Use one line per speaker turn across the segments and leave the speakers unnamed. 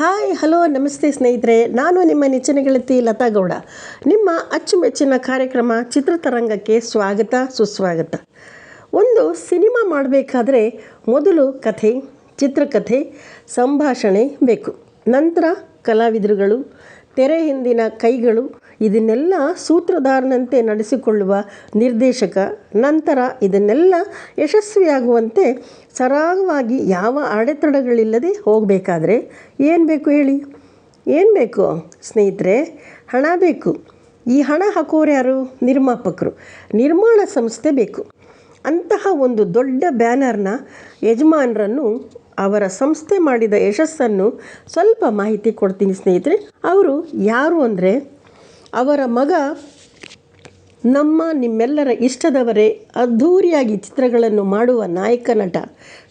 Hi, hello, ನಮಸ್ತೆ ಸ್ನೇಹಿತರೆ. ನಾನು ನಿಮ್ಮ ನೆಚ್ಚಿನ ಗೆಳತಿ ಲತಾ ಗೌಡ. ನಿಮ್ಮ ಅಚ್ಚುಮೆಚ್ಚಿನ ಕಾರ್ಯಕ್ರಮ ಚಿತ್ರತರಂಗಕ್ಕೆ ಸ್ವಾಗತ, ಸುಸ್ವಾಗತ. ಒಂದು ಸಿನಿಮಾ ಮಾಡಬೇಕಾದ್ರೆ ಮೊದಲು ಕಥೆ, ಚಿತ್ರಕಥೆ, ಸಂಭಾಷಣೆ ಬೇಕು. ನಂತರ ಕಲಾವಿದರುಗಳು, ತೆರೆ ಹಿಂದಿನ ಕೈಗಳು ಇದನ್ನೆಲ್ಲ ಸೂತ್ರಧಾರನಂತೆ ನಡೆಸಿಕೊಳ್ಳುವ ನಿರ್ದೇಶಕ, ನಂತರ ಇದನ್ನೆಲ್ಲ ಯಶಸ್ವಿಯಾಗುವಂತೆ ಸರಾಗವಾಗಿ ಯಾವ ಅಡೆತಡೆಗಳಿಲ್ಲದೆ ಹೋಗಬೇಕಾದ್ರೆ ಏನು ಬೇಕು ಹೇಳಿ? ಏನು ಬೇಕು ಸ್ನೇಹಿತರೆ? ಹಣ ಬೇಕು. ಈ ಹಣ ಹಾಕೋರು ಯಾರು? ನಿರ್ಮಾಪಕರು. ನಿರ್ಮಾಣ ಸಂಸ್ಥೆ ಬೇಕು. ಅಂತಹ ಒಂದು ದೊಡ್ಡ ಬ್ಯಾನರ್ನ ಯಜಮಾನರನ್ನು, ಅವರ ಸಂಸ್ಥೆ ಮಾಡಿದ ಯಶಸ್ಸನ್ನು ಸ್ವಲ್ಪ ಮಾಹಿತಿ ಕೊಡ್ತೀನಿ ಸ್ನೇಹಿತರೆ. ಅವರು ಯಾರು ಅಂದರೆ ಅವರ ಮಗ ನಮ್ಮ ನಿಮ್ಮೆಲ್ಲರ ಇಷ್ಟದವರೇ ಅದ್ಧೂರಿಯಾಗಿ ಚಿತ್ರಗಳನ್ನು ಮಾಡುವ ನಾಯಕ ನಟ.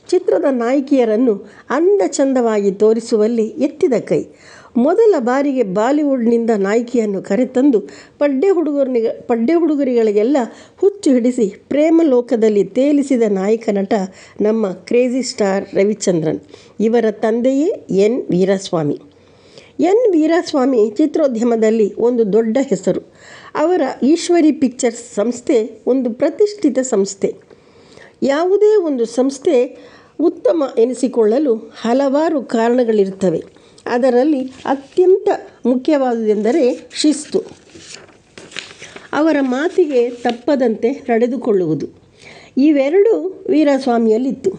ಚಿತ್ರದ ನಾಯಕಿಯರನ್ನು ಅಂದ ಚಂದವಾಗಿ ತೋರಿಸುವಲ್ಲಿ ಎತ್ತಿದ ಕೈ. ಮೊದಲ ಬಾರಿಗೆ ಬಾಲಿವುಡ್ನಿಂದ ನಾಯಕಿಯನ್ನು ಕರೆತಂದು ಪಡ್ಡೆ ಹುಡುಗರಿಗೆ ಪಡ್ಡೆ ಹುಡುಗರಿಗಳಿಗೆಲ್ಲ ಹುಚ್ಚು ಹಿಡಿಸಿ ಪ್ರೇಮ ಲೋಕದಲ್ಲಿ ತೇಲಿಸಿದ ನಾಯಕ ನಟ ನಮ್ಮ ಕ್ರೇಜಿ ಸ್ಟಾರ್ ರವಿಚಂದ್ರನ್. ಇವರ ತಂದೆಯೇ ಎನ್. ವೀರಸ್ವಾಮಿ. ಎನ್. ವೀರಸ್ವಾಮಿ ಚಿತ್ರೋದ್ಯಮದಲ್ಲಿ ಒಂದು ದೊಡ್ಡ ಹೆಸರು. ಅವರ ಈಶ್ವರಿ ಪಿಕ್ಚರ್ಸ್ ಸಂಸ್ಥೆ ಒಂದು ಪ್ರತಿಷ್ಠಿತ ಸಂಸ್ಥೆ. ಯಾವುದೇ ಒಂದು ಸಂಸ್ಥೆ ಉತ್ತಮ ಎನಿಸಿಕೊಳ್ಳಲು ಹಲವಾರು ಕಾರಣಗಳಿರುತ್ತವೆ. ಅದರಲ್ಲಿ ಅತ್ಯಂತ ಮುಖ್ಯವಾದುದೆಂದರೆ ಶಿಸ್ತು. ಅವರ ಮಾತಿಗೆ ತಪ್ಪದಂತೆ ನಡೆದುಕೊಳ್ಳುವುದು. ಇವೆರಡೂ ವೀರಸ್ವಾಮಿಯಲ್ಲಿತ್ತು.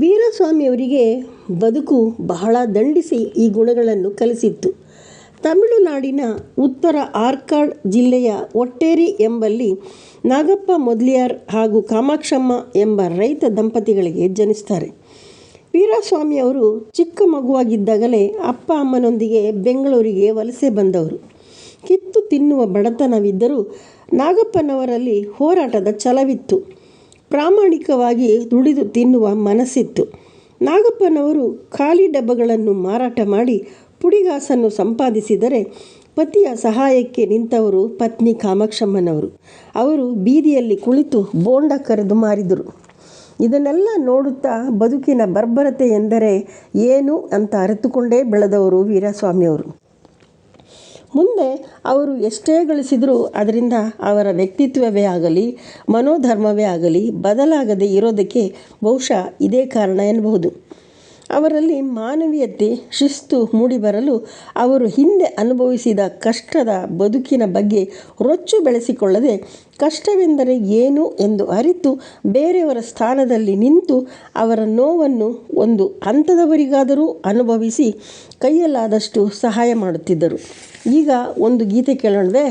ವೀರಸ್ವಾಮಿಯವರಿಗೆ ಬದುಕು ಬಹಳ ದಂಡಿಸಿ ಈ ಗುಣಗಳನ್ನು ಕಲಿಸಿತ್ತು. ತಮಿಳುನಾಡಿನ ಉತ್ತರ ಆರ್ಕಾಡ್ ಜಿಲ್ಲೆಯ ಒಟ್ಟೇರಿ ಎಂಬಲ್ಲಿ ನಾಗಪ್ಪ ಮೊದಲಿಯಾರ್ ಹಾಗೂ ಕಾಮಾಕ್ಷಮ್ಮ ಎಂಬ ರೈತ ದಂಪತಿಗಳಿಗೆ ಜನಿಸ್ತಾರೆ. ವೀರಸ್ವಾಮಿಯವರು ಚಿಕ್ಕ ಮಗುವಾಗಿದ್ದಾಗಲೇ ಅಪ್ಪ ಅಮ್ಮನೊಂದಿಗೆ ಬೆಂಗಳೂರಿಗೆ ವಲಸೆ ಬಂದವರು. ಕಿತ್ತು ತಿನ್ನುವ ಬಡತನವಿದ್ದರೂ ನಾಗಪ್ಪನವರಲ್ಲಿ ಹೋರಾಟದ ಛಲವಿತ್ತು. ಪ್ರಾಮಾಣಿಕವಾಗಿ ದುಡಿದು ತಿನ್ನುವ ಮನಸ್ಸಿತ್ತು. ನಾಗಪ್ಪನವರು ಖಾಲಿ ಡಬ್ಬಗಳನ್ನು ಮಾರಾಟ ಮಾಡಿ ಪುಡಿಗಾಸನ್ನು ಸಂಪಾದಿಸಿದರೆ ಪತಿಯ ಸಹಾಯಕ್ಕೆ ನಿಂತವರು ಪತ್ನಿ ಕಾಮಾಕ್ಷಮ್ಮನವರು. ಅವರು ಬೀದಿಯಲ್ಲಿ ಕುಳಿತು ಬೋಂಡ ಕರೆದು ಮಾರಿದರು. ಇದನ್ನೆಲ್ಲ ನೋಡುತ್ತಾ ಬದುಕಿನ ಬರ್ಬರತೆ ಎಂದರೆ ಏನು ಅಂತ ಅರಿತುಕೊಂಡೇ ಬೆಳೆದವರು ವೀರಸ್ವಾಮಿಯವರು. ಮುಂದೆ ಅವರು ಎಷ್ಟೇ ಗಳಿಸಿದರೂ ಅದರಿಂದ ಅವರ ವ್ಯಕ್ತಿತ್ವವೇ ಆಗಲಿ, ಮನೋಧರ್ಮವೇ ಆಗಲಿ ಬದಲಾಗದೆ ಇರೋದಕ್ಕೆ ಬಹುಶಃ ಇದೇ ಕಾರಣ ಎನ್ನಬಹುದು. ಅವರಲ್ಲಿ ಮಾನವೀಯತೆ, ಶಿಸ್ತು ಮೂಡಿಬರಲು ಅವರು ಹಿಂದೆ ಅನುಭವಿಸಿದ ಕಷ್ಟದ ಬದುಕಿನ ಬಗ್ಗೆ ರೊಚ್ಚು ಬೆಳೆಸಿಕೊಳ್ಳದೆ, ಕಷ್ಟವೆಂದರೆ ಏನು ಎಂದು ಅರಿತು ಬೇರೆಯವರ ಸ್ಥಾನದಲ್ಲಿ ನಿಂತು ಅವರ ನೋವನ್ನು ಒಂದು ಹಂತದವರಿಗಾದರೂ ಅನುಭವಿಸಿ ಕೈಯಲ್ಲಾದಷ್ಟು ಸಹಾಯ ಮಾಡುತ್ತಿದ್ದರು. ಈಗ ಒಂದು ಗೀತೆ ಕೇಳೋಣವೇ.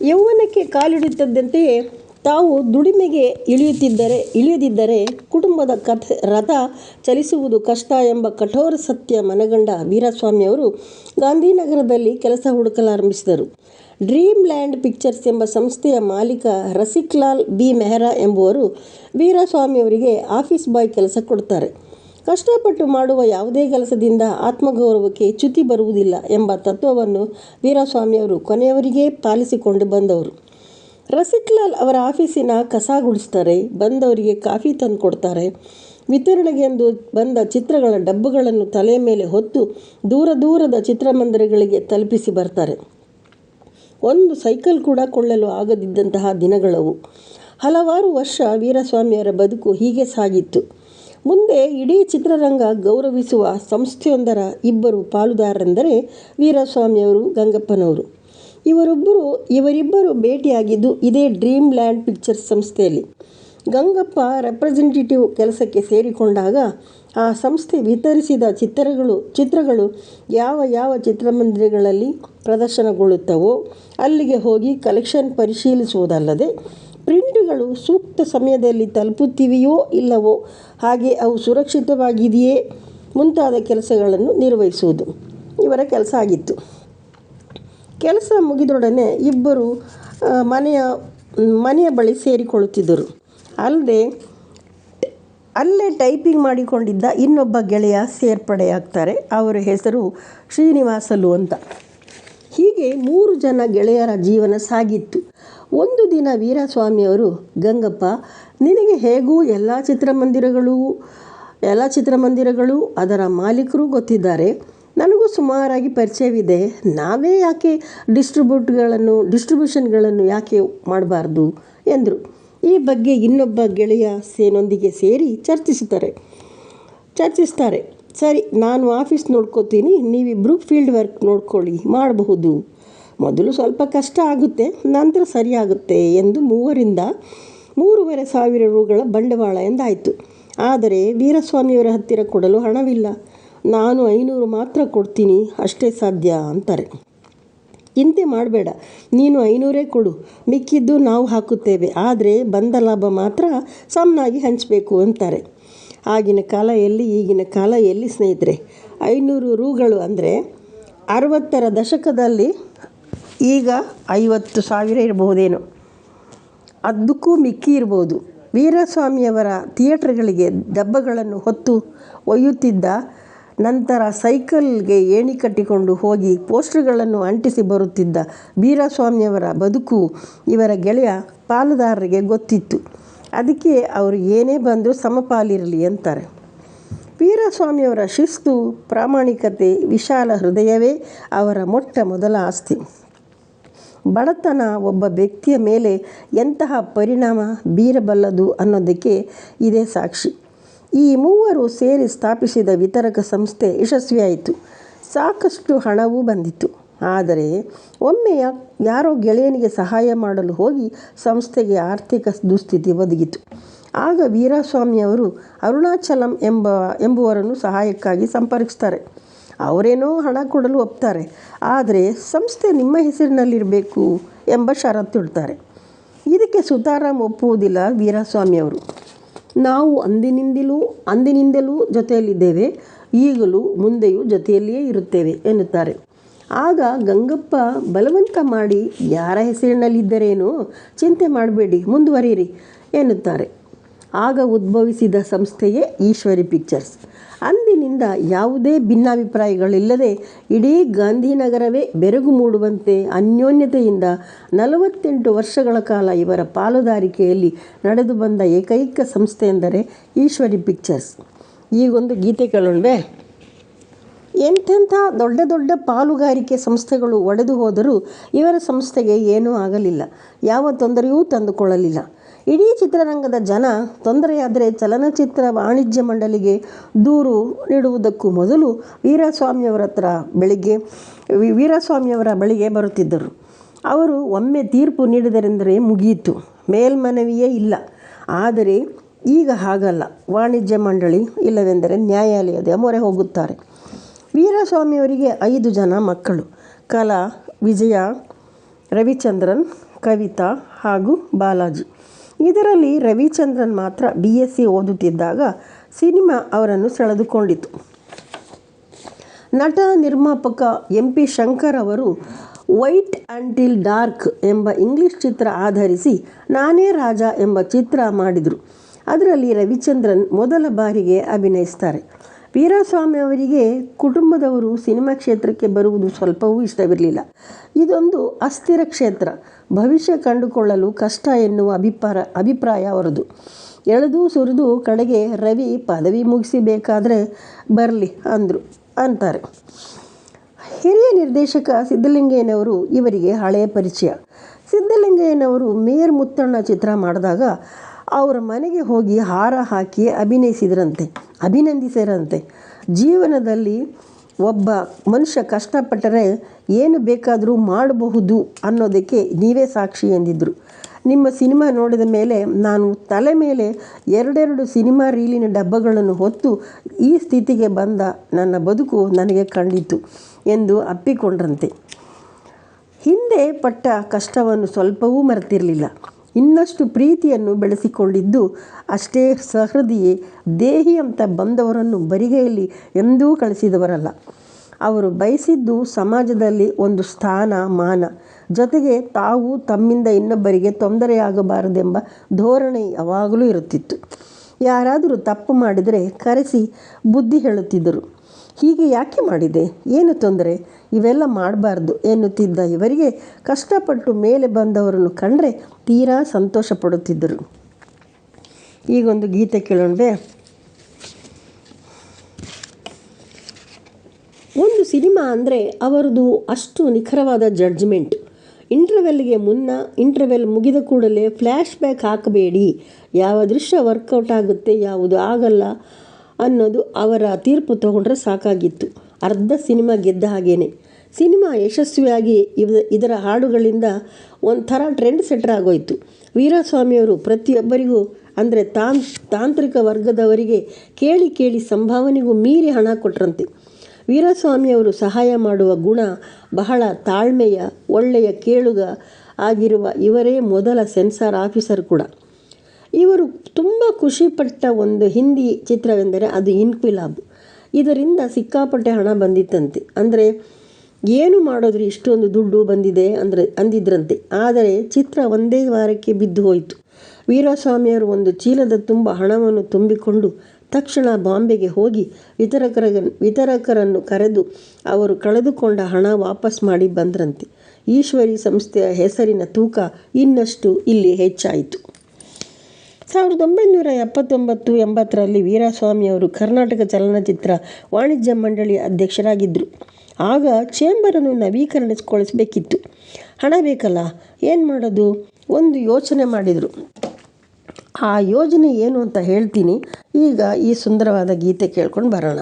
ಯೌವನಕ್ಕೆ ಕಾಲಿಡುತ್ತಿದ್ದಂತೆಯೇ ತಾವು ದುಡಿಮೆಗೆ ಇಳಿಯುತ್ತಿದ್ದರೆ, ಇಳಿಯದಿದ್ದರೆ ಕುಟುಂಬದ ಕಥೆ, ರಥ ಚಲಿಸುವುದು ಕಷ್ಟ ಎಂಬ ಕಠೋರ ಸತ್ಯ ಮನಗಂಡ ವೀರಸ್ವಾಮಿಯವರು ಗಾಂಧಿನಗರದಲ್ಲಿ ಕೆಲಸ ಹುಡುಕಲಾರಂಭಿಸಿದರು. ಡ್ರೀಮ್ ಲ್ಯಾಂಡ್ ಪಿಕ್ಚರ್ಸ್ ಎಂಬ ಸಂಸ್ಥೆಯ ಮಾಲೀಕ ರಸಿಕ್ಲಾಲ್ ಬಿ. ಮೆಹ್ರಾ ಎಂಬುವರು ವೀರಸ್ವಾಮಿಯವರಿಗೆ ಆಫೀಸ್ ಬಾಯ್ ಕೆಲಸ ಕೊಡ್ತಾರೆ. ಕಷ್ಟಪಟ್ಟು ಮಾಡುವ ಯಾವುದೇ ಕೆಲಸದಿಂದ ಆತ್ಮಗೌರವಕ್ಕೆ ಚ್ಯುತಿ ಬರುವುದಿಲ್ಲ ಎಂಬ ತತ್ವವನ್ನು ವೀರಸ್ವಾಮಿಯವರು ಕೊನೆಯವರಿಗೇ ಪಾಲಿಸಿಕೊಂಡು ಬಂದವರು. ರಸಿಕ್ಲಾಲ್ ಅವರ ಆಫೀಸಿನ ಕಸ ಗುಡಿಸ್ತಾರೆ, ಬಂದವರಿಗೆ ಕಾಫಿ ತಂದು ಕೊಡ್ತಾರೆ. ವಿತರಣೆಗೆಂದು ಬಂದ ಚಿತ್ರಗಳ ಡಬ್ಬಗಳನ್ನು ತಲೆ ಮೇಲೆ ಹೊತ್ತು ದೂರ ದೂರದ ಚಿತ್ರಮಂದಿರಗಳಿಗೆ ತಲುಪಿಸಿ ಬರ್ತಾರೆ. ಒಂದು ಸೈಕಲ್ ಕೂಡ ಕೊಳ್ಳಲು ಆಗದಿದ್ದಂತಹ ದಿನಗಳವು. ಹಲವಾರು ವರ್ಷ ವೀರಸ್ವಾಮಿಯವರ ಬದುಕು ಹೀಗೆ ಸಾಗಿತ್ತು. ಮುಂದೆ ಇಡೀ ಚಿತ್ರರಂಗ ಗೌರವಿಸುವ ಸಂಸ್ಥೆಯೊಂದರ ಇಬ್ಬರು ಪಾಲುದಾರರೆಂದರೆ ವೀರಸ್ವಾಮಿಯವರು, ಗಂಗಪ್ಪನವರು. ಇವರೊಬ್ಬರು, ಇವರಿಬ್ಬರು ಭೇಟಿಯಾಗಿದ್ದು ಇದೇ ಡ್ರೀಮ್ ಲ್ಯಾಂಡ್ ಪಿಕ್ಚರ್ಸ್ ಸಂಸ್ಥೆಯಲ್ಲಿ. ಗಂಗಪ್ಪ ರೆಪ್ರೆಸೆಂಟೇಟಿವ್ ಕೆಲಸಕ್ಕೆ ಸೇರಿಕೊಂಡಾಗ ಆ ಸಂಸ್ಥೆ ವಿತರಿಸಿದ ಚಿತ್ರಗಳು ಚಿತ್ರಗಳು ಯಾವ ಯಾವ ಚಿತ್ರಮಂದಿರಗಳಲ್ಲಿ ಪ್ರದರ್ಶನಗೊಳ್ಳುತ್ತವೋ ಅಲ್ಲಿಗೆ ಹೋಗಿ ಕಲೆಕ್ಷನ್ ಪರಿಶೀಲಿಸುವುದಲ್ಲದೆ ಪ್ರಿಂಟ್ಗಳು ಸೂಕ್ತ ಸಮಯದಲ್ಲಿ ತಲುಪುತ್ತಿವೆಯೋ ಇಲ್ಲವೋ ಹಾಗೆ ಅವು ಸುರಕ್ಷಿತವಾಗಿದೆಯೇ ಮುಂತಾದ ಕೆಲಸಗಳನ್ನು ನಿರ್ವಹಿಸುವುದು ಇವರ ಕೆಲಸ ಆಗಿತ್ತು. ಕೆಲಸ ಮುಗಿದೊಡನೆ ಇಬ್ಬರು ಮನೆಯ ಮನೆಯ ಬಳಿ ಸೇರಿಕೊಳ್ಳುತ್ತಿದ್ದರು. ಅಲ್ಲದೆ, ಅಲ್ಲೇ ಟೈಪಿಂಗ್ ಮಾಡಿಕೊಂಡಿದ್ದ ಇನ್ನೊಬ್ಬ ಗೆಳೆಯ ಸೇರ್ಪಡೆಯಾಗ್ತಾರೆ. ಅವರ ಹೆಸರು ಶ್ರೀನಿವಾಸಲು ಅಂತ. ಹೀಗೆ ಮೂರು ಜನ ಗೆಳೆಯರ ಜೀವನ ಸಾಗಿತ್ತು. ಒಂದು ದಿನ ವೀರಸ್ವಾಮಿಯವರು, ಗಂಗಪ್ಪ, ನಿನಗೆ ಹೇಗೂ ಎಲ್ಲ ಚಿತ್ರಮಂದಿರಗಳು ಎಲ್ಲ ಚಿತ್ರಮಂದಿರಗಳು ಅದರ ಮಾಲೀಕರು ಗೊತ್ತಿದ್ದಾರೆ. ಸುಮಾರಾಗಿ ಪರಿಚಯವಿದೆ. ನಾವೇ ಯಾಕೆ ಡಿಸ್ಟ್ರಿಬ್ಯೂಟ್ಗಳನ್ನು, ಡಿಸ್ಟ್ರಿಬ್ಯೂಷನ್ಗಳನ್ನು ಯಾಕೆ ಮಾಡಬಾರ್ದು ಎಂದರು, ಈ ಬಗ್ಗೆ ಇನ್ನೊಬ್ಬ ಗೆಳೆಯ ಸೇನೊಂದಿಗೆ ಸೇರಿ ಚರ್ಚಿಸುತ್ತಾರೆ. ಚರ್ಚಿಸ್ತಾರೆ. ಸರಿ, ನಾನು ಆಫೀಸ್ ನೋಡ್ಕೋತೀನಿ ನೀವಿಬ್ಬರು ಫೀಲ್ಡ್ ವರ್ಕ್ ನೋಡ್ಕೊಳ್ಳಿ, ಮಾಡಬಹುದು. ಮೊದಲು ಸ್ವಲ್ಪ ಕಷ್ಟ ಆಗುತ್ತೆ, ನಂತರ ಸರಿಯಾಗುತ್ತೆ ಎಂದು ಮೂವರಿಂದ ಮೂರುವರೆ ಸಾವಿರ ರುಗಳ ಬಂಡವಾಳ ಎಂದಾಯಿತು. ಆದರೆ, ವೀರಸ್ವಾಮಿಯವರ ಹತ್ತಿರ ಕೊಡಲು ಹಣವಿಲ್ಲ. ನಾನು ಐನೂರು ಮಾತ್ರ ಕೊಡ್ತೀನಿ, ಅಷ್ಟೇ ಸಾಧ್ಯ ಅಂತಾರೆ. ಇಂತೆ ಮಾಡಬೇಡ, ನೀನು ಐನೂರೇ ಕೊಡು. ಮಿಕ್ಕಿದ್ದು ನಾವು ಹಾಕುತ್ತೇವೆ, ಆದರೆ ಬಂದ ಲಾಭ ಮಾತ್ರ ಸಮನಾಗಿ ಹಂಚಬೇಕು ಅಂತಾರೆ. ಆಗಿನ ಕಾಲ ಎಲ್ಲಿ, ಈಗಿನ ಕಾಲ ಎಲ್ಲಿ ಸ್ನೇಹಿತರೆ? ಐನೂರು ರೂಗಳು ಅಂದರೆ ಅರವತ್ತರ ದಶಕದಲ್ಲಿ ಈಗ ಐವತ್ತು ಸಾವಿರ ಇರಬಹುದೇನೋ. ಅದಕ್ಕೂ ಮಿಕ್ಕಿ ಇರ್ಬೋದು. ವೀರಸ್ವಾಮಿಯವರ ಥಿಯೇಟ್ರ್ಗಳಿಗೆ ಡಬ್ಬಗಳನ್ನು ಹೊತ್ತು ಒಯ್ಯುತ್ತಿದ್ದ ನಂತರ ಸೈಕಲ್ಗೆ ಏಣಿ ಕಟ್ಟಿಕೊಂಡು ಹೋಗಿ ಪೋಸ್ಟರ್ಗಳನ್ನು ಅಂಟಿಸಿ ಬರುತ್ತಿದ್ದ ವೀರಸ್ವಾಮಿಯವರ ಬದುಕು ಇವರ ಗೆಳೆಯ ಪಾಲುದಾರರಿಗೆ ಗೊತ್ತಿತ್ತು. ಅದಕ್ಕೆ ಅವರು ಏನೇ ಬಂದರೂ ಸಮಪಾಲಿರಲಿ ಅಂತಾರೆ. ವೀರಸ್ವಾಮಿಯವರ ಶಿಸ್ತು, ಪ್ರಾಮಾಣಿಕತೆ, ವಿಶಾಲ ಹೃದಯವೇ ಅವರ ಮೊಟ್ಟ ಮೊದಲ ಆಸ್ತಿ. ಬಡತನ ಒಬ್ಬ ವ್ಯಕ್ತಿಯ ಮೇಲೆ ಎಂತಹ ಪರಿಣಾಮ ಬೀರಬಲ್ಲದು ಅನ್ನೋದಕ್ಕೆ ಇದೇ ಸಾಕ್ಷಿ. ಈ ಮೂವರು ಸೇರಿ ಸ್ಥಾಪಿಸಿದ ವಿತರಕ ಸಂಸ್ಥೆ ಯಶಸ್ವಿಯಾಯಿತು. ಸಾಕಷ್ಟು ಹಣವೂ ಬಂದಿತ್ತು. ಆದರೆ ಒಮ್ಮೆ ಯಾರೋ ಗೆಳೆಯನಿಗೆ ಸಹಾಯ ಮಾಡಲು ಹೋಗಿ ಸಂಸ್ಥೆಗೆ ಆರ್ಥಿಕ ದುಸ್ಥಿತಿ ಒದಗಿತು. ಆಗ ವೀರಸ್ವಾಮಿಯವರು ಅರುಣಾಚಲಂ ಎಂಬ, ಎಂಬುವರನ್ನು ಸಹಾಯಕ್ಕಾಗಿ ಸಂಪರ್ಕಿಸ್ತಾರೆ. ಅವರೇನೋ ಹಣ ಕೊಡಲು ಒಪ್ತಾರೆ. ಆದರೆ ಸಂಸ್ಥೆ ನಿಮ್ಮ ಹೆಸರಿನಲ್ಲಿರಬೇಕು ಎಂಬ ಷರತ್ತಿಡ್ತಾರೆ ಇದಕ್ಕೆ ಸುತಾರಾಮ್ ಒಪ್ಪುವುದಿಲ್ಲ ವೀರಸ್ವಾಮಿಯವರು ನಾವು ಅಂದಿನಿಂದಲೂ ಅಂದಿನಿಂದಲೂ ಜೊತೆಯಲ್ಲಿದ್ದೇವೆ. ಈಗಲೂ ಮುಂದೆಯೂ ಜೊತೆಯಲ್ಲಿಯೇ ಇರುತ್ತೇವೆ ಎನ್ನುತ್ತಾರೆ. ಆಗ ಗಂಗಪ್ಪ ಬಲವಂತ ಮಾಡಿ, ಯಾರ ಹೆಸರಿನಲ್ಲಿದ್ದರೇನೋ ಚಿಂತೆ ಮಾಡಬೇಡಿ, ಮುಂದುವರಿಯಿರಿ ಎನ್ನುತ್ತಾರೆ. ಆಗ ಉದ್ಭವಿಸಿದ ಸಂಸ್ಥೆಯೇ ಈಶ್ವರಿ ಪಿಕ್ಚರ್ಸ್ ಅಂದಿನಿಂದ ಯಾವುದೇ ಭಿನ್ನಾಭಿಪ್ರಾಯಗಳಿಲ್ಲದೆ ಇಡೀ ಗಾಂಧಿನಗರವೇ ಬೆರಗು ಮೂಡುವಂತೆ ಅನ್ಯೋನ್ಯತೆಯಿಂದ ನಲವತ್ತೆಂಟು ವರ್ಷಗಳ ಕಾಲ ಇವರ ಪಾಲುದಾರಿಕೆಯಲ್ಲಿ ನಡೆದು ಬಂದ ಏಕೈಕ ಸಂಸ್ಥೆ ಎಂದರೆ ಈಶ್ವರಿ ಪಿಕ್ಚರ್ಸ್ ಈಗೊಂದು ಗೀತೆ ಕೇಳೋಣವೇ. ಎಂಥೆಂಥ ದೊಡ್ಡ ದೊಡ್ಡ ಪಾಲುಗಾರಿಕೆ ಸಂಸ್ಥೆಗಳು ಒಡೆದು ಹೋದರೂ ಇವರ ಸಂಸ್ಥೆಗೆ ಏನೂ ಆಗಲಿಲ್ಲ. ಯಾವ ತೊಂದರೆಯೂ ತಂದುಕೊಳ್ಳಲಿಲ್ಲ. ಇಡೀ ಚಿತ್ರರಂಗದ ಜನ ತೊಂದರೆಯಾದರೆ ಚಲನಚಿತ್ರ ವಾಣಿಜ್ಯ ಮಂಡಳಿಗೆ ದೂರು ನೀಡುವುದಕ್ಕೂ ಮೊದಲು ವೀರಸ್ವಾಮಿಯವರ ಹತ್ರ ಬೆಳಿಗ್ಗೆ ವೀರಸ್ವಾಮಿಯವರ ಬಳಿಗೆ ಬರುತ್ತಿದ್ದರು. ಅವರು ಒಮ್ಮೆ ತೀರ್ಪು ನೀಡಿದರೆಂದರೆ ಮುಗಿಯಿತು ಮೇಲ್ಮನವಿಯೇ ಇಲ್ಲ. ಆದರೆ ಈಗ ಹಾಗಲ್ಲ. ವಾಣಿಜ್ಯ ಮಂಡಳಿ ಇಲ್ಲವೆಂದರೆ ನ್ಯಾಯಾಲಯದ ಮೊರೆ ಹೋಗುತ್ತಾರೆ. ವೀರಸ್ವಾಮಿಯವರಿಗೆ ಐದು ಜನ ಮಕ್ಕಳು. ಕಲಾ, ವಿಜಯ, ರವಿಚಂದ್ರನ್, ಕವಿತಾ ಹಾಗೂ ಬಾಲಾಜಿ. ಇದರಲ್ಲಿ ರವಿಚಂದ್ರನ್ ಮಾತ್ರ ಬಿ ಎಸ್ ಸಿ ಓದುತ್ತಿದ್ದಾಗ ಸಿನಿಮಾ ಅವರನ್ನು ಸೆಳೆದುಕೊಂಡಿತು ನಟ, ನಿರ್ಮಾಪಕ ಎಂ ಪಿ ಶಂಕರ್ ಅವರು ವೈಟ್ ಅಂಟಿಲ್ ಡಾರ್ಕ್ ಎಂಬ ಇಂಗ್ಲಿಷ್ ಚಿತ್ರ ಆಧರಿಸಿ ನಾನೇ ರಾಜ ಎಂಬ ಚಿತ್ರ ಮಾಡಿದರು. ಅದರಲ್ಲಿ ರವಿಚಂದ್ರನ್ ಮೊದಲ ಬಾರಿಗೆ ಅಭಿನಯಿಸ್ತಾರೆ. ವೀರಸ್ವಾಮಿ ಅವರಿಗೆ ಕುಟುಂಬದವರು ಸಿನಿಮಾ ಕ್ಷೇತ್ರಕ್ಕೆ ಬರುವುದು ಸ್ವಲ್ಪವೂ ಇಷ್ಟವಿರಲಿಲ್ಲ. ಇದೊಂದು ಅಸ್ಥಿರ ಕ್ಷೇತ್ರ. ಭವಿಷ್ಯ ಕಂಡುಕೊಳ್ಳಲು ಕಷ್ಟ ಎನ್ನುವ ಅಭಿಪ್ರಾಯ ಅಭಿಪ್ರಾಯ ಅವರದು. ಎಳೆದು ಸುರಿದು ಕಡೆಗೆ ರವಿ ಪದವಿ ಮುಗಿಸಿಬೇಕಾದ್ರೆ ಬರಲಿ ಅಂದರು, ಅಂತಾರೆ. ಹಿರಿಯ ನಿರ್ದೇಶಕ ಸಿದ್ದಲಿಂಗಯ್ಯನವರು ಇವರಿಗೆ ಹಳೆಯ ಪರಿಚಯ. ಸಿದ್ದಲಿಂಗಯ್ಯನವರು ಮೇಯರ್ ಮುತ್ತಣ್ಣ ಚಿತ್ರ ಮಾಡಿದಾಗ ಅವರ ಮನೆಗೆ ಹೋಗಿ ಹಾರ ಹಾಕಿ ಅಭಿನಯಿಸಿದ್ರಂತೆ ಅಭಿನಂದಿಸಿರಂತೆ ಜೀವನದಲ್ಲಿ ಒಬ್ಬ ಮನುಷ್ಯ ಕಷ್ಟಪಟ್ಟರೆ ಏನು ಬೇಕಾದರೂ ಮಾಡಬಹುದು ಅನ್ನೋದಕ್ಕೆ ನೀವೇ ಸಾಕ್ಷಿ ಎಂದಿದ್ದರು ನಿಮ್ಮ ಸಿನಿಮಾ ನೋಡಿದ ಮೇಲೆ ನಾನು ತಲೆ ಮೇಲೆ ಎರಡೆರಡು ಸಿನಿಮಾ ರೀಲಿನ ಡಬ್ಬಗಳನ್ನು ಹೊತ್ತು ಈ ಸ್ಥಿತಿಗೆ ಬಂದ ನನ್ನ ಬದುಕು ನನಗೆ ಕಂಡಿತು ಎಂದು ಅಪ್ಪಿಕೊಂಡ್ರಂತೆ. ಹಿಂದೆ ಪಟ್ಟ ಕಷ್ಟವನ್ನು ಸ್ವಲ್ಪವೂ ಮರೆತಿರಲಿಲ್ಲ. ಇನ್ನಷ್ಟು ಪ್ರೀತಿಯನ್ನು ಬೆಳೆಸಿಕೊಂಡಿದ್ದು, ಅಷ್ಟೇ ಸಹೃದಯಿ ದೇಹಿ ಅಂತ ಬಂದವರನ್ನು ಬರಿಗೈಯಲ್ಲಿ ಎಂದೂ ಕಳಿಸಿದವರಲ್ಲ. ಅವರು ಬಯಸಿದ್ದು ಸಮಾಜದಲ್ಲಿ ಒಂದು ಸ್ಥಾನ, ಮಾನ. ಜೊತೆಗೆ ತಾವು ತಮ್ಮಿಂದ ಇನ್ನೊಬ್ಬರಿಗೆ ತೊಂದರೆಯಾಗಬಾರದೆಂಬ ಧೋರಣೆ ಯಾವಾಗಲೂ ಇರುತ್ತಿತ್ತು. ಯಾರಾದರೂ ತಪ್ಪು ಮಾಡಿದರೆ ಕರೆಸಿ ಬುದ್ಧಿ ಹೇಳುತ್ತಿದ್ದರು. ಹೀಗೆ ಯಾಕೆ ಮಾಡಿದೆ? ಏನು ತೊಂದರೆ? ಇವೆಲ್ಲ ಮಾಡಬಾರ್ದು ಎನ್ನುತ್ತಿದ್ದ ಇವರಿಗೆ ಕಷ್ಟಪಟ್ಟು ಮೇಲೆ ಬಂದವರನ್ನು ಕಂಡರೆ ತೀರಾ ಸಂತೋಷ ಪಡುತ್ತಿದ್ದರು ಈಗೊಂದು ಗೀತೆ ಕೇಳೋಣವೇ. ಒಂದು ಸಿನಿಮಾ ಅಂದರೆ ಅವರದು ಅಷ್ಟು ನಿಖರವಾದ ಜಡ್ಜ್ಮೆಂಟ್. ಇಂಟರ್ವೆಲ್ಗೆ ಮುನ್ನ ಇಂಟರ್ವೆಲ್ ಮುಗಿದ ಕೂಡಲೇ ಫ್ಲ್ಯಾಶ್ ಬ್ಯಾಕ್ ಹಾಕಬೇಡಿ. ಯಾವ ದೃಶ್ಯ ವರ್ಕೌಟ್ ಆಗುತ್ತೆ, ಯಾವುದು ಆಗಲ್ಲ ಅನ್ನೋದು ಅವರ ತೀರ್ಪು ತಗೊಂಡ್ರೆ ಸಾಕಾಗಿತ್ತು. ಅರ್ಧ ಸಿನಿಮಾ ಗೆದ್ದ ಹಾಗೇನೆ. ಸಿನಿಮಾ ಯಶಸ್ವಿಯಾಗಿ ಇವ ಇದರ ಹಾಡುಗಳಿಂದ ಒಂಥರ ಟ್ರೆಂಡ್ ಸೆಟ್ಟರ್ ಆಗೋಯಿತು. ವೀರಸ್ವಾಮಿಯವರು ಪ್ರತಿಯೊಬ್ಬರಿಗೂ, ಅಂದರೆ ತಾನ್ ತಾಂತ್ರಿಕ ವರ್ಗದವರಿಗೆ ಕೇಳಿ ಕೇಳಿ ಸಂಭಾವನೆಗೂ ಮೀರಿ ಹಣ ಕೊಟ್ರಂತೆ. ವೀರಸ್ವಾಮಿಯವರು ಸಹಾಯ ಮಾಡುವ ಗುಣ ಬಹಳ ತಾಳ್ಮೆಯ, ಒಳ್ಳೆಯ ಕೇಳುಗ ಆಗಿರುವ ಇವರೇ ಮೊದಲ ಸೆನ್ಸಾರ್ ಆಫೀಸರ್ ಕೂಡ. ಇವರು ತುಂಬ ಖುಷಿಪಟ್ಟ ಒಂದು ಹಿಂದಿ ಚಿತ್ರವೆಂದರೆ ಅದು ಇನ್ಕ್ವಿಲಾಬ್. ಇದರಿಂದ ಸಿಕ್ಕಾಪಟ್ಟೆ ಹಣ ಬಂದಿತ್ತಂತೆ. ಅಂದರೆ ಏನು ಮಾಡಿದ್ರಿ ಇಷ್ಟೊಂದು ದುಡ್ಡು ಬಂದಿದೆ ಅಂದರೆ ಅಂದಿದ್ರಂತೆ. ಆದರೆ ಚಿತ್ರ ಒಂದೇ ವಾರಕ್ಕೆ ಬಿದ್ದು ಹೋಯಿತು. ವೀರಸ್ವಾಮಿಯವರು ಒಂದು ಚೀಲದ ತುಂಬ ಹಣವನ್ನು ತುಂಬಿಕೊಂಡು ತಕ್ಷಣ ಬಾಂಬೆಗೆ ಹೋಗಿ ವಿತರಕರ ವಿತರಕರನ್ನು ಕರೆದು ಅವರು ಕಳೆದುಕೊಂಡ ಹಣ ವಾಪಸ್ ಮಾಡಿ ಬಂದ್ರಂತೆ. ಈಶ್ವರಿ ಸಂಸ್ಥೆಯ ಹೆಸರಿನ ತೂಕ ಇನ್ನಷ್ಟು ಇಲ್ಲಿ ಹೆಚ್ಚಾಯಿತು. ಸಾವಿರದ ಒಂಬೈನೂರ ಎಪ್ಪತ್ತೊಂಬತ್ತು ಎಂಬತ್ತರಲ್ಲಿ ವೀರಸ್ವಾಮಿಯವರು ಕರ್ನಾಟಕ ಚಲನಚಿತ್ರ ವಾಣಿಜ್ಯ ಮಂಡಳಿಯ ಅಧ್ಯಕ್ಷರಾಗಿದ್ದರು ಆಗ ಚೇಂಬರನ್ನು ನವೀಕರಣಗೊಳಿಸಬೇಕಿತ್ತು. ಹಣ ಬೇಕಲ್ಲ, ಏನು ಮಾಡೋದು? ಒಂದು ಯೋಚನೆ ಮಾಡಿದರು. ಆ ಯೋಜನೆ ಏನು ಅಂತ ಹೇಳ್ತೀನಿ. ಈಗ ಈ ಸುಂದರವಾದ ಗೀತೆ ಕೇಳ್ಕೊಂಡು ಬರೋಣ.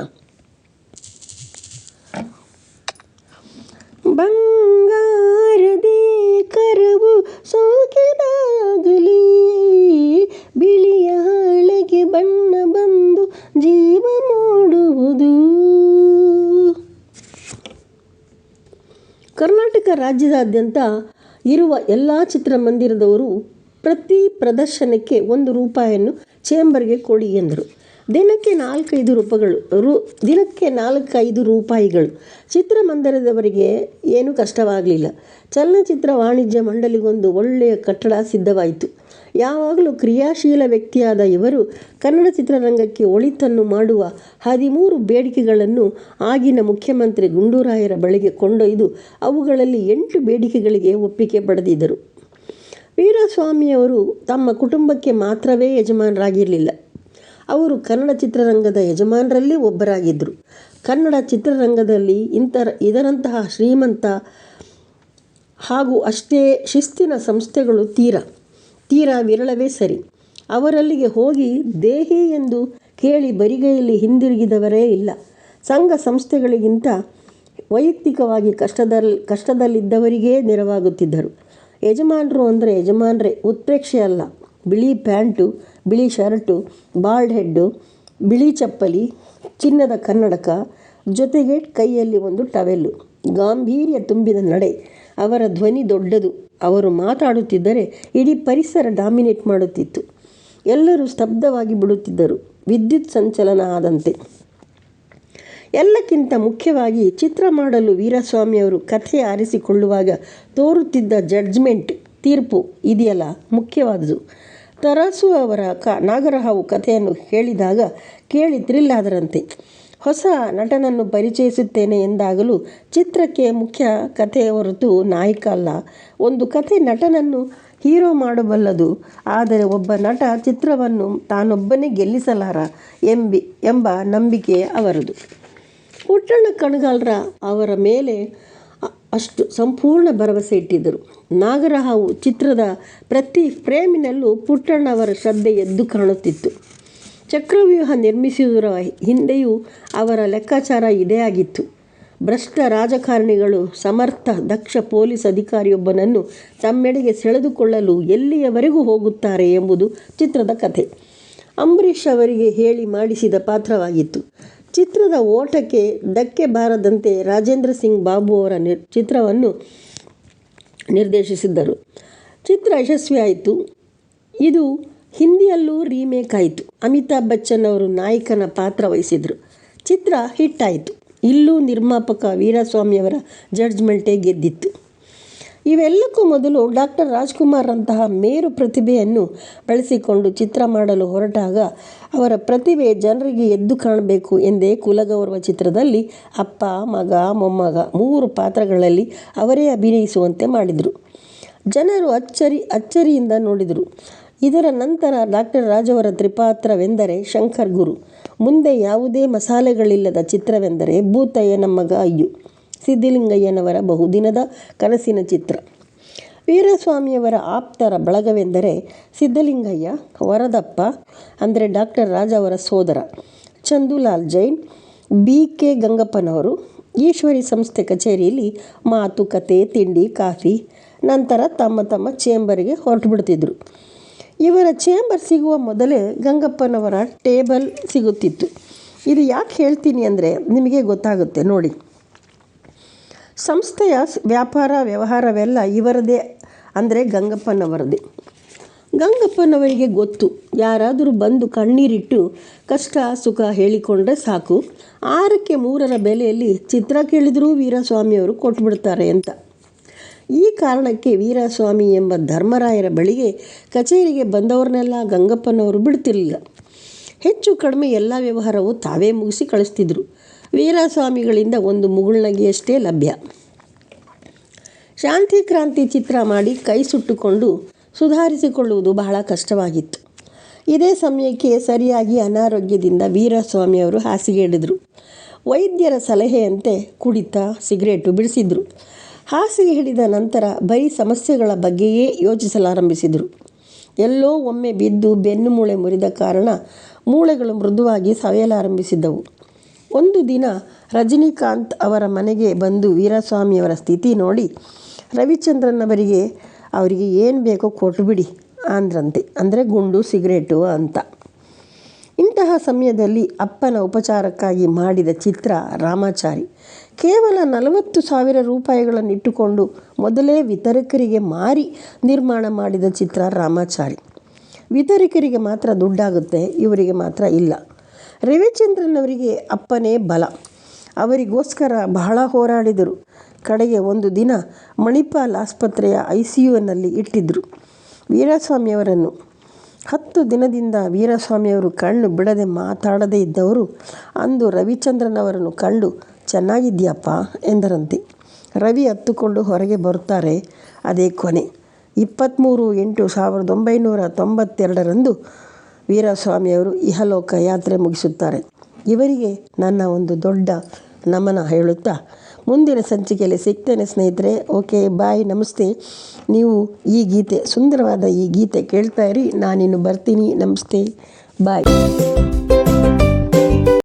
ಬಂಗಾರದೇ ಕರವು ಸೋಕಿದಾಗಲಿ ರಾಜ್ಯದಾದ್ಯಂತ ಇರುವ ಎಲ್ಲ ಚಿತ್ರಮಂದಿರದವರು ಪ್ರತಿ ಪ್ರದರ್ಶನಕ್ಕೆ ಒಂದು ರೂಪಾಯಿಯನ್ನು ಚೇಂಬರ್ಗೆ ಕೊಡಿ ಎಂದರು. ದಿನಕ್ಕೆ ನಾಲ್ಕೈದು ರೂಪಾಯಿಗಳು ರು, ದಿನಕ್ಕೆ ನಾಲ್ಕೈದು ರೂಪಾಯಿಗಳು. ಚಿತ್ರಮಂದಿರದವರಿಗೆ ಏನೂ ಕಷ್ಟವಾಗಲಿಲ್ಲ. ಚಲನಚಿತ್ರ ವಾಣಿಜ್ಯ ಮಂಡಳಿಗೊಂದು ಒಳ್ಳೆಯ ಕಟ್ಟಡ ಸಿದ್ಧವಾಯಿತು. ಯಾವಾಗಲೂ ಕ್ರಿಯಾಶೀಲ ವ್ಯಕ್ತಿಯಾದ ಇವರು ಕನ್ನಡ ಚಿತ್ರರಂಗಕ್ಕೆ ಒಳಿತನ್ನು ಮಾಡುವ ಹದಿಮೂರು ಬೇಡಿಕೆಗಳನ್ನು ಆಗಿನ ಮುಖ್ಯಮಂತ್ರಿ ಗುಂಡೂರಾಯರ ಬಳಿಗೆ ಕೊಂಡೊಯ್ದು ಅವುಗಳಲ್ಲಿ ಎಂಟು ಬೇಡಿಕೆಗಳಿಗೆ ಒಪ್ಪಿಗೆ ಪಡೆದಿದ್ದರು. ವೀರಸ್ವಾಮಿಯವರು ತಮ್ಮ ಕುಟುಂಬಕ್ಕೆ ಮಾತ್ರವೇ ಯಜಮಾನರಾಗಿರಲಿಲ್ಲ. ಅವರು ಕನ್ನಡ ಚಿತ್ರರಂಗದ ಯಜಮಾನರಲ್ಲಿ ಒಬ್ಬರಾಗಿದ್ದರು. ಕನ್ನಡ ಚಿತ್ರರಂಗದಲ್ಲಿ ಇದರಂತಹ ಶ್ರೀಮಂತ ಹಾಗೂ ಅಷ್ಟೇ ಶಿಸ್ತಿನ ಸಂಸ್ಥೆಗಳು ತೀರಾ. ತೀರಾ ವಿರಳವೇ ಸರಿ. ಅವರಲ್ಲಿಗೆ ಹೋಗಿ ದೇಹಿ ಎಂದು ಕೇಳಿ ಬರಿಗೈಯಲ್ಲಿ ಹಿಂದಿರುಗಿದವರೇ ಇಲ್ಲ. ಸಂಘ ಸಂಸ್ಥೆಗಳಿಗಿಂತ ವೈಯಕ್ತಿಕವಾಗಿ ಕಷ್ಟದಲ್ಲಿ ಕಷ್ಟದಲ್ಲಿದ್ದವರಿಗೇ ನೆರವಾಗುತ್ತಿದ್ದರು. ಯಜಮಾನರು ಅಂದರೆ ಯಜಮಾನರೇ, ಉತ್ಪ್ರೇಕ್ಷೆ ಅಲ್ಲ. ಬಿಳಿ ಪ್ಯಾಂಟು, ಬಿಳಿ ಶರ್ಟು, ಬಾಲ್ಡ್ ಹೆಡ್ಡು, ಬಿಳಿ ಚಪ್ಪಲಿ, ಚಿನ್ನದ ಕನ್ನಡಕ, ಜೊತೆಗೆ ಕೈಯಲ್ಲಿ ಒಂದು ಟವೆಲ್ಲು. ಗಾಂಭೀರ್ಯ ತುಂಬಿದ ನಡೆ, ಅವರ ಧ್ವನಿ ದೊಡ್ಡದು. ಅವರು ಮಾತಾಡುತ್ತಿದ್ದರೆ ಇಡೀ ಪರಿಸರ ಡಾಮಿನೇಟ್ ಮಾಡುತ್ತಿತ್ತು. ಎಲ್ಲರೂ ಸ್ತಬ್ಧವಾಗಿ ಬಿಡುತ್ತಿದ್ದರು. ವಿದ್ಯುತ್ ಸಂಚಲನ ಆದಂತೆ. ಎಲ್ಲಕ್ಕಿಂತ ಮುಖ್ಯವಾಗಿ ಚಿತ್ರ ಮಾಡಲು ವೀರಸ್ವಾಮಿಯವರು ಕಥೆ ಆರಿಸಿಕೊಳ್ಳುವಾಗ ತೋರುತ್ತಿದ್ದ ಜಡ್ಜ್ಮೆಂಟ್ ತೀರ್ಪು ಇದೆಯಲ್ಲ? ಮುಖ್ಯವಾದುದು. ತರಾಸು ಅವರ ಕ ನಾಗರಹಾವು ಕಥೆಯನ್ನು ಹೇಳಿದಾಗ ಕೇಳಿ ಥ್ರಿಲ್ ಹೊಸ ನಟನನ್ನು ಪರಿಚಯಿಸುತ್ತೇನೆ ಎಂದಾಗಲೂ ಚಿತ್ರಕ್ಕೆ ಮುಖ್ಯ ಕಥೆ ಹೊರತು ನಾಯಕ ಅಲ್ಲ. ಒಂದು ಕಥೆ ನಟನನ್ನು ಹೀರೋ ಮಾಡಬಲ್ಲದು. ಆದರೆ ಒಬ್ಬ ನಟ ಚಿತ್ರವನ್ನು ತಾನೊಬ್ಬನೇ ಗೆಲ್ಲಿಸಲಾರ ಎಂಬಿ, ಎಂಬ ನಂಬಿಕೆ ಅವರದು. ಪುಟ್ಟಣ್ಣ ಕಣಗಾಲರ ಅವರ ಮೇಲೆ ಅಷ್ಟು ಸಂಪೂರ್ಣ ಭರವಸೆ ಇಟ್ಟಿದ್ದರು. ನಾಗರಹಾವು ಚಿತ್ರದ ಪ್ರತಿ ಫ್ರೇಮಿನಲ್ಲೂ ಪುಟ್ಟಣ್ಣವರ ಶ್ರದ್ಧೆ ಎದ್ದು ಕಾಣುತ್ತಿತ್ತು. ಚಕ್ರವ್ಯೂಹ ನಿರ್ಮಿಸುವುದರ ಹಿಂದೆಯೂ ಅವರ ಲೆಕ್ಕಾಚಾರ ಇದೇ ಆಗಿತ್ತು. ಭ್ರಷ್ಟ ರಾಜಕಾರಣಿಗಳು, ಸಮರ್ಥ, ದಕ್ಷ ಪೊಲೀಸ್ ಅಧಿಕಾರಿಯೊಬ್ಬನನ್ನು ತಮ್ಮೆಡೆಗೆ ಸೆಳೆದುಕೊಳ್ಳಲು ಎಲ್ಲಿಯವರೆಗೂ ಹೋಗುತ್ತಾರೆ ಎಂಬುದು ಚಿತ್ರದ ಕಥೆ. ಅಂಬರೀಷ್ ಅವರಿಗೆ ಹೇಳಿ ಮಾಡಿಸಿದ ಪಾತ್ರವಾಗಿತ್ತು. ಚಿತ್ರದ ಓಟಕ್ಕೆ ಧಕ್ಕೆ ಬಾರದಂತೆ ರಾಜೇಂದ್ರ ಸಿಂಗ್ ಬಾಬು ಅವರ ಚಿತ್ರವನ್ನು ನಿರ್ದೇಶಿಸಿದ್ದರು. ಚಿತ್ರ ಯಶಸ್ವಿಯಾಯಿತು. ಇದು ಹಿಂದಿಯಲ್ಲೂ ರೀಮೇಕ್ ಆಯಿತು. ಅಮಿತಾಬ್ ಬಚ್ಚನ್ ಅವರು ನಾಯಕನ ಪಾತ್ರ ವಹಿಸಿದರು. ಚಿತ್ರ ಹಿಟ್ ಆಯಿತು. ಇಲ್ಲೂ ನಿರ್ಮಾಪಕ ವೀರಸ್ವಾಮಿಯವರ ಜಡ್ಜ್ಮೆಂಟೇ ಗೆದ್ದಿತ್ತು. ಇವೆಲ್ಲಕ್ಕೂ ಮೊದಲು ಡಾಕ್ಟರ್ ರಾಜ್ಕುಮಾರ್ರಂತಹ ಮೇರು ಪ್ರತಿಭೆಯನ್ನು ಬಳಸಿಕೊಂಡು ಚಿತ್ರ ಮಾಡಲು ಹೊರಟಾಗ ಅವರ ಪ್ರತಿಭೆ ಜನರಿಗೆ ಎದ್ದು ಕಾಣಬೇಕು ಎಂದೇ ಕುಲಗೌರವ ಚಿತ್ರದಲ್ಲಿ ಅಪ್ಪ, ಮಗ, ಮೊಮ್ಮಗ ಮೂರು ಪಾತ್ರಗಳಲ್ಲಿ ಅವರೇ ಅಭಿನಯಿಸುವಂತೆ ಮಾಡಿದರು. ಜನರು ಅಚ್ಚರಿ, ಅಚ್ಚರಿಯಿಂದ ನೋಡಿದರು. ಇದರ ನಂತರ ಡಾಕ್ಟರ್ ರಾಜವರ ತ್ರಿಪಾತ್ರವೆಂದರೆ ಶಂಕರ್ ಗುರು. ಮುಂದೆ ಯಾವುದೇ ಮಸಾಲೆಗಳಿಲ್ಲದ ಚಿತ್ರವೆಂದರೆ ಭೂತಯ್ಯನ ಮಗ ಅಯ್ಯು. ಸಿದ್ಧಲಿಂಗಯ್ಯನವರ ಬಹುದಿನದ ಕನಸಿನ ಚಿತ್ರ. ವೀರಸ್ವಾಮಿಯವರ ಆಪ್ತರ ಬಳಗವೆಂದರೆ ಸಿದ್ಧಲಿಂಗಯ್ಯ, ವರದಪ್ಪ, ಅಂದರೆ ಡಾಕ್ಟರ್ ರಾಜ ಅವರ ಸೋದರ. ಚಂದುಲಾಲ್ ಜೈನ್, ಬಿ ಕೆ ಗಂಗಪ್ಪನವರು, ಈಶ್ವರಿ ಸಂಸ್ಥೆ ಕಚೇರಿಯಲ್ಲಿ ಮಾತುಕತೆ ತಿಂಡಿ, ಕಾಫಿ, ನಂತರ ತಮ್ಮ ತಮ್ಮ ಚೇಂಬರಿಗೆ ಹೊರಟು ಬಿಡ್ತಿದ್ರು ಇವರ ಚೇಂಬರ್ ಸಿಗುವ ಮೊದಲೇ ಗಂಗಪ್ಪನವರ ಟೇಬಲ್ ಸಿಗುತ್ತಿತ್ತು. ಇದು ಯಾಕೆ ಹೇಳ್ತೀನಿ ಅಂದರೆ ನಿಮಗೆ ಗೊತ್ತಾಗುತ್ತೆ, ನೋಡಿ. ಸಂಸ್ಥೆಯ ವ್ಯಾಪಾರ, ವ್ಯವಹಾರವೆಲ್ಲ ಇವರದೇ ಅಂದರೆ ಗಂಗಪ್ಪನವರದೇ. ಗಂಗಪ್ಪನವರಿಗೆ ಗೊತ್ತು. ಯಾರಾದರೂ ಬಂದು ಕಣ್ಣೀರಿಟ್ಟು ಕಷ್ಟ, ಸುಖ ಹೇಳಿಕೊಂಡ್ರೆ ಸಾಕು. ಆರಕ್ಕೆ ಮೂರರ ಬೆಲೆಯಲ್ಲಿ ಚಿತ್ರ ಕೇಳಿದರೂ ವೀರಸ್ವಾಮಿಯವರು ಕೊಟ್ಬಿಡ್ತಾರೆ ಅಂತ. ಈ ಕಾರಣಕ್ಕೆ ವೀರಸ್ವಾಮಿ ಎಂಬ ಧರ್ಮರಾಯರ ಬಳಿಗೆ ಕಚೇರಿಗೆ ಬಂದವ್ರನ್ನೆಲ್ಲ ಗಂಗಪ್ಪನವರು ಬಿಡ್ತಿರಲಿಲ್ಲ. ಹೆಚ್ಚು ಕಡಿಮೆ ಎಲ್ಲ ವ್ಯವಹಾರವು ತಾವೇ ಮುಗಿಸಿ ಕಳಿಸ್ತಿದ್ರು. ವೀರಸ್ವಾಮಿಗಳಿಂದ ಒಂದು ಮುಗುಳ್ನಗೆಯಷ್ಟೇ ಲಭ್ಯ. ಶಾಂತಿ ಕ್ರಾಂತಿ ಚಿತ್ರ ಮಾಡಿ ಕೈ ಸುಟ್ಟುಕೊಂಡು ಸುಧಾರಿಸಿಕೊಳ್ಳುವುದು ಬಹಳ ಕಷ್ಟವಾಗಿತ್ತು. ಇದೇ ಸಮಯಕ್ಕೆ ಸರಿಯಾಗಿ ಅನಾರೋಗ್ಯದಿಂದ ವೀರಸ್ವಾಮಿಯವರು ಹಾಸಿಗೆ ಹಿಡಿದರು ವೈದ್ಯರ ಸಲಹೆಯಂತೆ ಕುಡಿತ ಸಿಗರೇಟು ಬಿಡಿಸಿದ್ರು. ಹಾಸಿಗೆ ಹಿಡಿದ ನಂತರ ಬರೀ ಸಮಸ್ಯೆಗಳ ಬಗ್ಗೆಯೇ ಯೋಚಿಸಲಾರಂಭಿಸಿದರು. ಎಲ್ಲೋ ಒಮ್ಮೆ ಬಿದ್ದು ಬೆನ್ನು ಮೂಳೆ ಮುರಿದ ಕಾರಣ ಮೂಳೆಗಳು ಮೃದುವಾಗಿ ಸವೆಯಲಾರಂಭಿಸಿದ್ದವು ಒಂದು ದಿನ ರಜನಿಕಾಂತ್ ಅವರ ಮನೆಗೆ ಬಂದು ವೀರಸ್ವಾಮಿಯವರ ಸ್ಥಿತಿ ನೋಡಿ ರವಿಚಂದ್ರನವರಿಗೆ ಅವರಿಗೆ ಏನು ಬೇಕೋ ಕೊಟ್ಟುಬಿಡಿ ಅಂದ್ರಂತೆ. ಅಂದರೆ, ಗುಂಡು, ಸಿಗರೇಟು ಅಂತ. ಇಂತಹ ಸಮಯದಲ್ಲಿ ಅಪ್ಪನ ಉಪಚಾರಕ್ಕಾಗಿ ಮಾಡಿದ ಚಿತ್ರ ರಾಮಾಚಾರಿ. ಕೇವಲ ನಲವತ್ತು ಸಾವಿರ ರೂಪಾಯಿಗಳನ್ನಿಟ್ಟುಕೊಂಡು ಮೊದಲೇ ವಿತರಕರಿಗೆ ಮಾರಿ ನಿರ್ಮಾಣ ಮಾಡಿದ ಚಿತ್ರ ರಾಮಾಚಾರಿ. ವಿತರಕರಿಗೆ ಮಾತ್ರ ದುಡ್ಡಾಗುತ್ತೆ, ಇವರಿಗೆ ಮಾತ್ರ ಇಲ್ಲ. ರವಿಚಂದ್ರನ್ ಅವರಿಗೆ ಅಪ್ಪನೇ ಬಲ. ಅವರಿಗೋಸ್ಕರ ಬಹಳ ಹೋರಾಡಿದರು. ಕಡೆಗೆ ಒಂದು ದಿನ ಮಣಿಪಾಲ್ ಆಸ್ಪತ್ರೆಯ ಐ ಸಿ ಯುನಲ್ಲಿ ಇಟ್ಟಿದ್ದರು ವೀರಸ್ವಾಮಿಯವರನ್ನು ಹತ್ತು ದಿನದಿಂದ ವೀರಸ್ವಾಮಿಯವರು ಕಣ್ಣು ಬಿಡದೆ ಮಾತಾಡದೆ ಇದ್ದವರು ಅಂದು ರವಿಚಂದ್ರನವರನ್ನು ಕಂಡು, ಚೆನ್ನಾಗಿದ್ಯಪ್ಪ ಎಂದರಂತೆ. ರವಿ ಹತ್ತುಕೊಂಡು ಹೊರಗೆ ಬರುತ್ತಾರೆ. ಅದೇ ಕೊನೆ. ಇಪ್ಪತ್ತ್ಮೂರು ಎಂಟು ಸಾವಿರದ ಒಂಬೈನೂರ ತೊಂಬತ್ತೆರಡರಂದು ವೀರಸ್ವಾಮಿಯವರು ಇಹಲೋಕ ಯಾತ್ರೆ ಮುಗಿಸುತ್ತಾರೆ. ಇವರಿಗೆ ನನ್ನ ಒಂದು ದೊಡ್ಡ ನಮನ ಹೇಳುತ್ತಾ ಮುಂದಿನ ಸಂಚಿಕೆಯಲ್ಲಿ ಸಿಗ್ತೇನೆ ಸ್ನೇಹಿತರೆ. ಓಕೆ, ಬಾಯ್, ನಮಸ್ತೆ. ನೀವು ಈ ಗೀತೆ, ಸುಂದರವಾದ ಈ ಗೀತೆ ಕೇಳ್ತಾ ಇರಿ. ನಾನಿನ್ನು ಬರ್ತೀನಿ. ನಮಸ್ತೆ. ಬಾಯ್.